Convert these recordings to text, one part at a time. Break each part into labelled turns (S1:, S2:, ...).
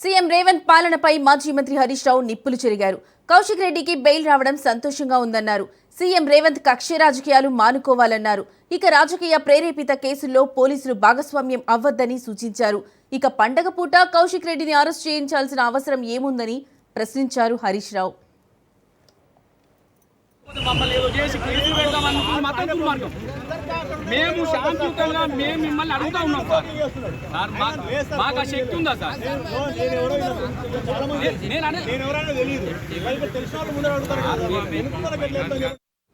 S1: CM Revanth పాలనపై మాజీ మంత్రి హరీష్ రావు నిప్పులు చెరిగారు. కౌశిక్ రెడ్డికి బెయిల్ రావడం సంతోషంగా ఉందన్నారు. సీఎం రేవంత్ కక్ష రాజకీయాలు మానుకోవాలన్నారు. ఇక రాజకీయ ప్రేరేపిత కేసుల్లో పోలీసులు భాగస్వామ్యం అవ్వద్దని సూచించారు. ఇక పండగ పూట కౌశిక్ రెడ్డిని అరెస్ట్ చేయించాల్సిన అవసరం ఏముందని ప్రశ్నించారు హరీష్ రావు.
S2: మమ్మల్ని ఏదో చేసి కేసులు పెడతామనుకున్న మాత్రం దుర్మార్గం మేము శాంతియుతంగా మేము మిమ్మల్ని అడుగుతా ఉన్నాం సార్. సార్ మాకు ఆ శక్తి ఉందా సార్?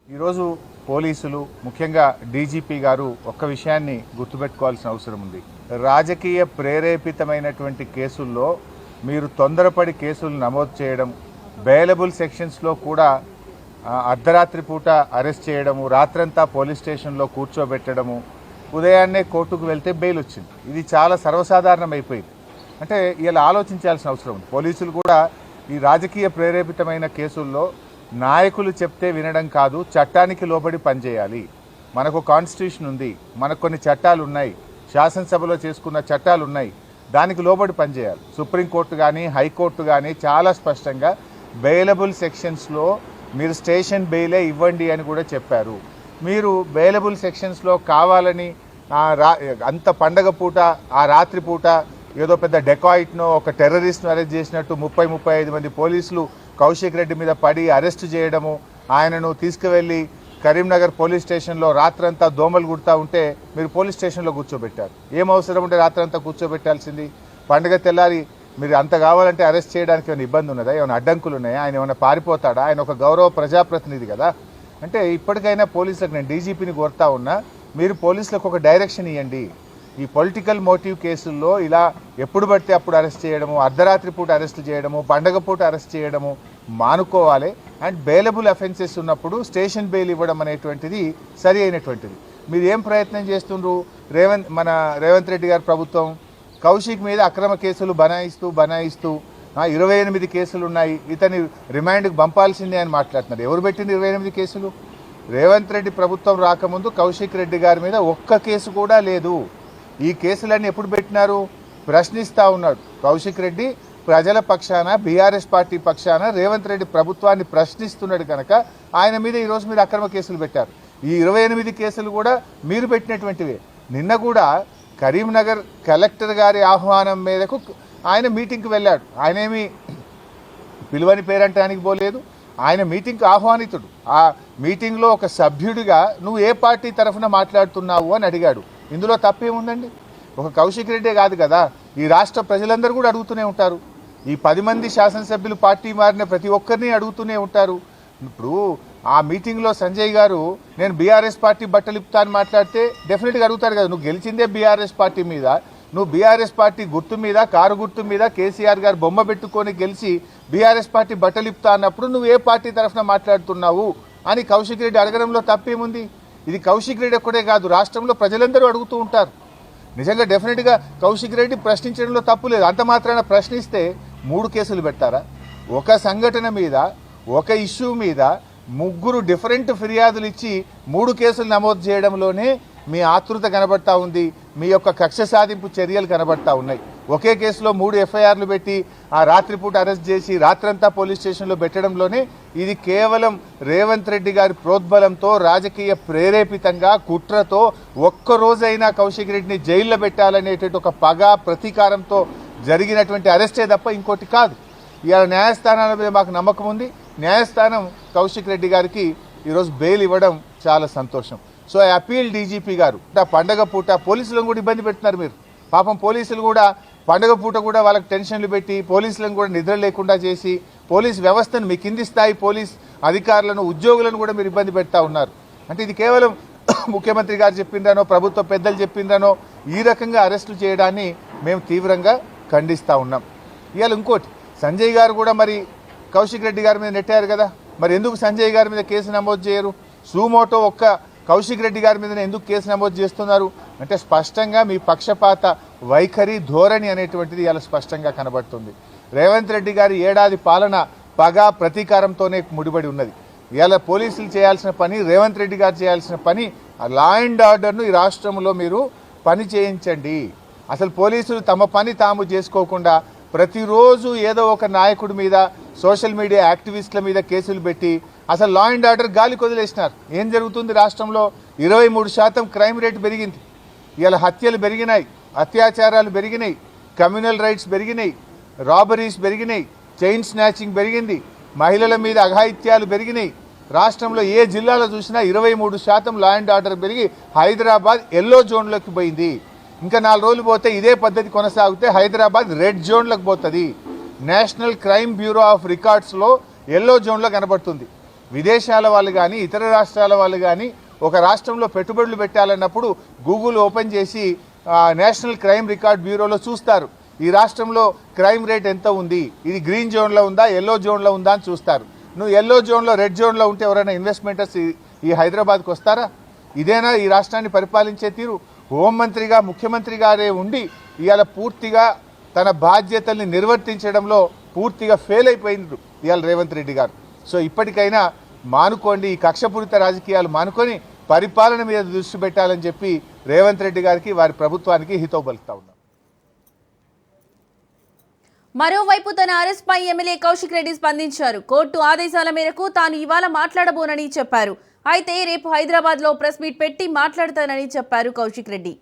S3: ఈరోజు పోలీసులు ముఖ్యంగా డీజీపీ గారు ఒక్క విషయాన్ని గుర్తుపెట్టుకోవాల్సిన అవసరం ఉంది. రాజకీయ ప్రేరేపితమైనటువంటి కేసుల్లో మీరు తొందరపడి కేసులు నమోదు చేయడం బెయిలబుల్ సెక్షన్స్లో కూడా అర్ధరాత్రి పూట అరెస్ట్ చేయడము రాత్రంతా పోలీస్ స్టేషన్లో కూర్చోబెట్టడము ఉదయాన్నే కోర్టుకు వెళ్తే బెయిల్ వచ్చింది. ఇది చాలా సర్వసాధారణం అయిపోయింది అంటే ఇలా ఆలోచించాల్సిన అవసరం ఉంది. పోలీసులు కూడా ఈ రాజకీయ ప్రేరేపితమైన కేసుల్లో నాయకులు చెప్తే వినడం కాదు చట్టానికి లోబడి పనిచేయాలి. మనకు కాన్స్టిట్యూషన్ ఉంది మనకు కొన్ని చట్టాలు ఉన్నాయి శాసనసభలో చేసుకున్న చట్టాలు ఉన్నాయి దానికి లోబడి పనిచేయాలి. సుప్రీంకోర్టు కానీ హైకోర్టు కానీ చాలా స్పష్టంగా బెయిలబుల్ సెక్షన్స్లో మీరు స్టేషన్ బెయిలే ఇవ్వండి అని కూడా చెప్పారు. మీరు బెయిలబుల్ సెక్షన్స్లో కావాలని ఆ రా అంత పండగ పూట ఆ రాత్రి పూట ఏదో పెద్ద డెకాయిట్ను ఒక టెర్రరిస్ట్ను అరెస్ట్ చేసినట్టు ముప్పై ముప్పై ఐదు మంది పోలీసులు కౌశిక్ రెడ్డి మీద పడి అరెస్ట్ చేయడము ఆయనను తీసుకువెళ్ళి కరీంనగర్ పోలీస్ స్టేషన్లో రాత్రంతా దోమలు గుడతా ఉంటే మీరు పోలీస్ స్టేషన్లో కూర్చోబెట్టారు. ఏం అవసరం ఉంటే రాత్రంతా కూర్చోబెట్టాల్సింది. పండగ తెల్లారి మీరు అంత కావాలంటే అరెస్ట్ చేయడానికి ఏమైనా ఇబ్బంది ఉన్నదా? ఏమైనా అడ్డంకులు ఉన్నాయా? ఆయన ఏమైనా పారిపోతాడా? ఆయన ఒక గౌరవ ప్రజాప్రతినిధి కదా? అంటే ఇప్పటికైనా పోలీసులకు నేను డీజీపీని కోరుతా ఉన్నా మీరు పోలీసులకు ఒక డైరెక్షన్ ఇవ్వండి ఈ పొలిటికల్ మోటివ్ కేసుల్లో ఇలా ఎప్పుడు పడితే అప్పుడు అరెస్ట్ చేయడము అర్ధరాత్రి పూట అరెస్ట్ చేయడము పండగ పూట అరెస్ట్ చేయడము మానుకోవాలి. అండ్ బెయిలబుల్ అఫెన్సెస్ ఉన్నప్పుడు స్టేషన్ బెయిల్ ఇవ్వడం అనేటువంటిది సరి అయినటువంటిది. మీరు ఏం ప్రయత్నం చేస్తుండ్రు? రేవంత్ మన రేవంత్ రెడ్డి గారి ప్రభుత్వం కౌశిక్ మీద అక్రమ కేసులు బనాయిస్తూ బనాయిస్తూ ఇరవై ఎనిమిది కేసులు ఉన్నాయి. ఇతని రిమాండ్కి పంపాల్సిందే అని మాట్లాడుతున్నారు. ఎవరు పెట్టింది ఇరవై ఎనిమిది కేసులు? రేవంత్ రెడ్డి ప్రభుత్వం రాకముందు కౌశిక్ రెడ్డి గారి మీద ఒక్క కేసు కూడా లేదు. ఈ కేసులన్నీ ఎప్పుడు పెట్టినారు? ప్రశ్నిస్తూ ఉన్నాడు కౌశిక్ రెడ్డి. ప్రజల పక్షాన బీఆర్ఎస్ పార్టీ పక్షాన రేవంత్ రెడ్డి ప్రభుత్వాన్ని ప్రశ్నిస్తున్నాడు కనుక ఆయన మీద ఈరోజు మీరు అక్రమ కేసులు పెట్టారు. ఈ ఇరవై ఎనిమిది కేసులు కూడా మీరు పెట్టినటువంటివే. నిన్న కూడా కరీంనగర్ కలెక్టర్ గారి ఆహ్వానం మేరకు ఆయన మీటింగ్కి వెళ్ళాడు. ఆయనేమి పిలువని పేరంటానికి పోలేదు. ఆయన మీటింగ్కి ఆహ్వానితుడు. ఆ మీటింగ్లో ఒక సభ్యుడిగా నువ్వు ఏ పార్టీ తరఫున మాట్లాడుతున్నావు అని అడిగాడు. ఇందులో తప్పేముందండి? ఒక కౌశిక్ రెడ్డే కాదు కదా. ఈ రాష్ట్ర ప్రజలందరూ కూడా అడుగుతూనే ఉంటారు. ఈ పది మంది శాసనసభ్యులు పార్టీ మారిన ప్రతి ఒక్కరిని అడుగుతూనే ఉంటారు. ఇప్పుడు ఆ మీటింగ్లో సంజయ్ గారు నేను బీఆర్ఎస్ పార్టీ బట్టలు ఇప్పుతా అని మాట్లాడితే డెఫినెట్గా అడుగుతాడు కదా నువ్వు గెలిచిందే బీఆర్ఎస్ పార్టీ మీద నువ్వు బీఆర్ఎస్ పార్టీ గుర్తు మీద కారు గుర్తు మీద కేసీఆర్ గారు బొమ్మ పెట్టుకొని గెలిచి బీఆర్ఎస్ పార్టీ బట్టలు ఇప్పుతా అన్నప్పుడు నువ్వు ఏ పార్టీ తరఫున మాట్లాడుతున్నావు అని కౌశిక్ రెడ్డి అడగడంలో తప్పేముంది? ఇది కౌశిక్ రెడ్డి ఒక్కడే కాదు రాష్ట్రంలో ప్రజలందరూ అడుగుతూ ఉంటారు. నిజంగా డెఫినెట్గా కౌశిక్ రెడ్డి ప్రశ్నించడంలో తప్పు లేదు. అంత మాత్రాన ప్రశ్నిస్తే మూడు కేసులు పెట్టారా ఒక సంఘటన మీద ఒక ఇష్యూ మీద ముగ్గురు డిఫరెంట్ ఫిర్యాదులు ఇచ్చి మూడు కేసులు నమోదు చేయడంలోనే మీ ఆతృత కనబడతా ఉంది. మీ యొక్క కక్ష సాధింపు చర్యలు కనబడతా ఉన్నాయి. ఒకే కేసులో మూడు ఎఫ్ఐఆర్లు పెట్టి ఆ రాత్రిపూట అరెస్ట్ చేసి రాత్రంతా పోలీస్ స్టేషన్లో పెట్టడంలోనే ఇది కేవలం రేవంత్ రెడ్డి గారి ప్రోద్బలంతో రాజకీయ ప్రేరేపితంగా కుట్రతో ఒక్కరోజైనా కౌశిక్ రెడ్డిని జైల్లో పెట్టాలనేటువంటి ఒక పగ ప్రతీకారంతో జరిగినటువంటి అరెస్టే తప్ప ఇంకోటి కాదు. ఇవాళ న్యాయస్థానాల మీద మాకు నమ్మకం ఉంది. న్యాయస్థానం కౌశిక్ రెడ్డి గారికి ఈరోజు బెయిల్ ఇవ్వడం చాలా సంతోషం. సో ఐ అపీల్ డీజీపీ గారు ఆ పండగ పూట పోలీసులను కూడా ఇబ్బంది పెడుతున్నారు మీరు. పాపం పోలీసులు కూడా పండగ పూట కూడా వాళ్ళకి టెన్షన్లు పెట్టి పోలీసులను కూడా నిద్ర లేకుండా చేసి పోలీస్ వ్యవస్థను మీ కింది స్థాయి పోలీస్ అధికారులను ఉద్యోగులను కూడా మీరు ఇబ్బంది పెడతా ఉన్నారు. అంటే ఇది కేవలం ముఖ్యమంత్రి గారు చెప్పిండ్రనో ప్రభుత్వ పెద్దలు చెప్పిండ్రనో ఈ రకంగా అరెస్టులు చేయడాన్ని మేము తీవ్రంగా ఖండిస్తూ ఉన్నాం. ఇవాళ ఇంకోటి సంజయ్ గారు కూడా మరి కౌశిక్ రెడ్డి గారి మీద నెట్టారు కదా. మరి ఎందుకు సంజయ్ గారి మీద కేసు నమోదు చేయరు? సూమోటో ఒక్క కౌశిక్ రెడ్డి గారి మీద ఎందుకు కేసు నమోదు చేస్తున్నారు? అంటే స్పష్టంగా మీ పక్షపాత వైఖరి ధోరణి అనేటువంటిది ఇలా స్పష్టంగా కనబడుతుంది. రేవంత్ రెడ్డి గారి ఏడాది పాలన పగ ప్రతీకారంతోనే ముడిపడి ఉన్నది. ఇవాళ పోలీసులు చేయాల్సిన పని రేవంత్ రెడ్డి గారు చేయాల్సిన పని లా అండ్ ఆర్డర్ను ఈ రాష్ట్రంలో మీరు పని చేయించండి. అసలు పోలీసులు తమ పని తాము చేసుకోకుండా ప్రతిరోజు ఏదో ఒక నాయకుడి మీద సోషల్ మీడియా యాక్టివిస్టుల మీద కేసులు పెట్టి అసలు లా అండ్ ఆర్డర్ గాలి కొదిలేసినారు ఏం జరుగుతుంది రాష్ట్రంలో? ఇరవై మూడు శాతం క్రైమ్ రేట్ పెరిగింది. ఇవాళ హత్యలు పెరిగినాయి అత్యాచారాలు పెరిగినాయి కమ్యూనల్ రైట్స్ పెరిగినాయి రాబరీస్ పెరిగినాయి చైన్ స్నాచింగ్ పెరిగింది మహిళల మీద అఘాయిత్యాలు పెరిగినాయి. రాష్ట్రంలో ఏ జిల్లాలో చూసినా ఇరవై మూడు శాతం లా అండ్ ఆర్డర్ పెరిగి హైదరాబాద్ ఎల్లో జోన్లోకి పోయింది. ఇంకా నాలుగు రోజులు పోతే ఇదే పద్ధతి కొనసాగితే హైదరాబాద్ రెడ్ జోన్లకు పోతుంది. నేషనల్ క్రైమ్ బ్యూరో ఆఫ్ రికార్డ్స్లో ఎల్లో జోన్లో కనబడుతుంది. విదేశాల వాళ్ళు కానీ ఇతర రాష్ట్రాల వాళ్ళు కానీ ఒక రాష్ట్రంలో పెట్టుబడులు పెట్టాలన్నప్పుడు గూగుల్ ఓపెన్ చేసి నేషనల్ క్రైమ్ రికార్డ్ బ్యూరోలో చూస్తారు. ఈ రాష్ట్రంలో క్రైమ్ రేట్ ఎంత ఉంది? ఇది గ్రీన్ జోన్లో ఉందా? ఎల్లో జోన్లో ఉందా అని చూస్తారు. నువ్వు ఎల్లో జోన్లో రెడ్ జోన్లో ఉంటే ఎవరైనా ఇన్వెస్ట్మెంటర్స్ ఈ హైదరాబాద్కి వస్తారా? ఇదేనా ఈ రాష్ట్రాన్ని పరిపాలించే తీరు? హోంమంత్రిగా ముఖ్యమంత్రి గారే ఉండి ఇవాళ పూర్తిగా తన బాధ్యతల్ని నిర్వర్తించడంలో పూర్తిగా ఫెయిల్ అయిపోయింది ఇవాళ రేవంత్ రెడ్డి గారు. సో ఇప్పటికైనా మానుకోండి ఈ కక్షపూరిత రాజకీయాలు మానుకొని పరిపాలన మీద దృష్టి పెట్టాలని చెప్పి రేవంత్ రెడ్డి గారికి వారి ప్రభుత్వానికి హితవు పలుకుతా ఉన్నాం.
S1: మరోవైపు తన అరెస్ట్ పై ఎమ్మెల్యే కౌశిక్ రెడ్డి స్పందించారు. కోర్టు ఆదేశాల మేరకు తాను ఇవాళ మాట్లాడబోనని చెప్పారు. అయితే రేపు హైదరాబాద్లో ప్రెస్ మీట్ పెట్టి మాట్లాడతానని చెప్పారు కౌశిక్ రెడ్డి.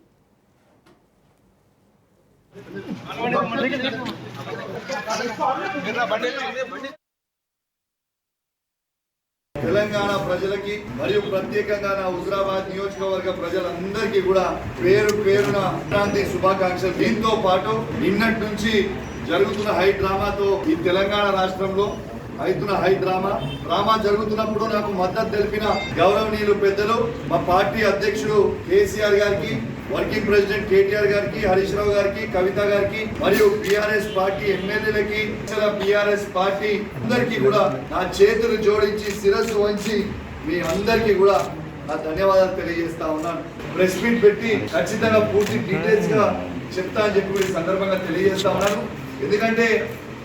S4: తెలంగాణ ప్రజలకి మరియు ప్రత్యేకంగా నా హుజరాబాద్ నియోజకవర్గ ప్రజలందరికీ కూడా పేరు పేరున సంక్రాంతి శుభాకాంక్షలు. దీంతో పాటు నిన్నటి నుంచి జరుగుతున్న హై డ్రామాతో ఈ తెలంగాణ రాష్ట్రంలో అవుతున్న హై డ్రామా. డ్రామా జరుగుతున్నప్పుడు నాకు మద్దతు తెలిపిన గౌరవనీయులు పెద్దలు మా పార్టీ అధ్యక్షుడు కేసీఆర్ గారికి వర్కింగ్ ప్రెసిడెంట్ కేటీఆర్ గారికి హరీష్ రావు గారికి కవిత గారికి మరియు బీఆర్ఎస్ పార్టీ ఎమ్మెల్యేలకి బీఆర్ఎస్ పార్టీ అందరికీ కూడా నా చేతులు జోడించి శిరస్సు వంచి మీ అందరికీ కూడా నా ధన్యవాదాలు తెలియజేస్తా ఉన్నాను. ప్రెస్ మీట్ పెట్టి ఖచ్చితంగా పూర్తి డీటెయిల్స్గా చెప్తా అని చెప్పి సందర్భంగా తెలియజేస్తా ఉన్నాను. ఎందుకంటే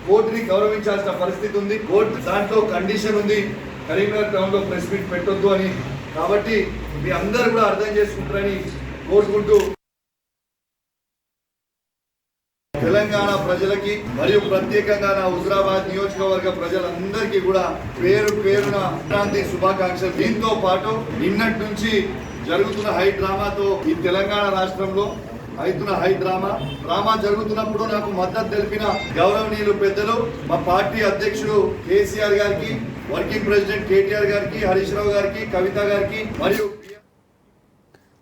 S4: కోర్టుని గౌరవించాల్సిన పరిస్థితి ఉంది. కోర్టు దాంట్లో కండిషన్ ఉంది. కరీంనగర్ టౌన్లో ప్రెస్ మీట్ పెట్టొద్దు అని. కాబట్టి మీ అందరు కూడా అర్థం చేసుకుంటారని కోరుకుంటూ తెలంగాణ ప్రజలకి మరియు ప్రత్యేకంగా నా హుజరాబాద్ నియోజకవర్గ ప్రజలందరికీ కూడా పేరు పేరున సంక్రాంతి శుభాకాంక్షలు. దీంతో పాటు నిన్నటి నుంచి జరుగుతున్న హై డ్రామాతో ఈ తెలంగాణ రాష్ట్రంలో అవుతున్న హై డ్రామా. డ్రామా జరుగుతున్నప్పుడు నాకు మద్దతు తెలిపిన గౌరవనీయులు పెద్దలు మా పార్టీ అధ్యక్షుడు కేసీఆర్ గారికి వర్కింగ్ ప్రెసిడెంట్ కేటీఆర్ గారికి హరీష్ రావు గారికి కవిత గారికి మరియు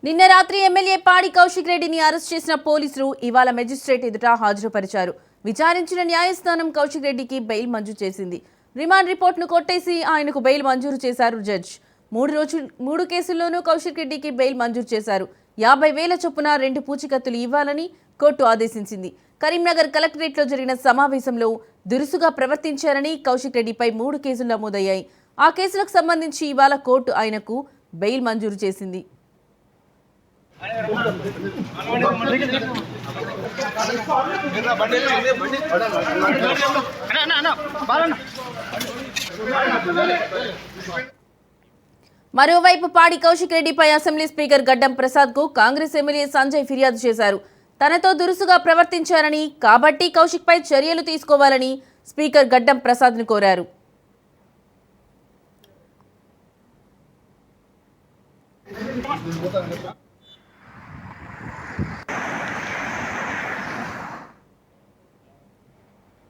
S1: నిన్న రాత్రి ఎమ్మెల్యే పాడి కౌశిక్ రెడ్డిని అరెస్ట్ చేసిన పోలీసులు ఇవాళ మెజిస్ట్రేట్ ఎదుట హాజరుపరిచారు. విచారించిన న్యాయస్థానం కౌశిక్ రెడ్డికి బెయిల్ మంజూరు చేసింది. రిమాండ్ రిపోర్ట్ను కొట్టేసి ఆయనకు బెయిల్ మంజూరు చేశారు జడ్జ్. మూడు రోజు మూడు కేసుల్లోనూ కౌశిక్ రెడ్డికి బెయిల్ మంజూరు చేశారు. యాభై వేల చొప్పున రెండు పూచికత్తులు ఇవ్వాలని కోర్టు ఆదేశించింది. కరీంనగర్ కలెక్టరేట్లో జరిగిన సమావేశంలో దురుసుగా ప్రవర్తించారని కౌశిక్ రెడ్డిపై మూడు కేసులు నమోదయ్యాయి. ఆ కేసులకు సంబంధించి ఇవాళ కోర్టు ఆయనకు బెయిల్ మంజూరు చేసింది. మరోవైపు పాడి కౌశిక్ రెడ్డిపై అసెంబ్లీ స్పీకర్ గడ్డం ప్రసాద్కు కాంగ్రెస్ ఎమ్మెల్యే సంజయ్ ఫిర్యాదు చేశారు. తనతో దురుసుగా ప్రవర్తించారని కాబట్టి కౌశిక్ పై చర్యలు తీసుకోవాలని స్పీకర్ గడ్డం ప్రసాద్ను కోరారు.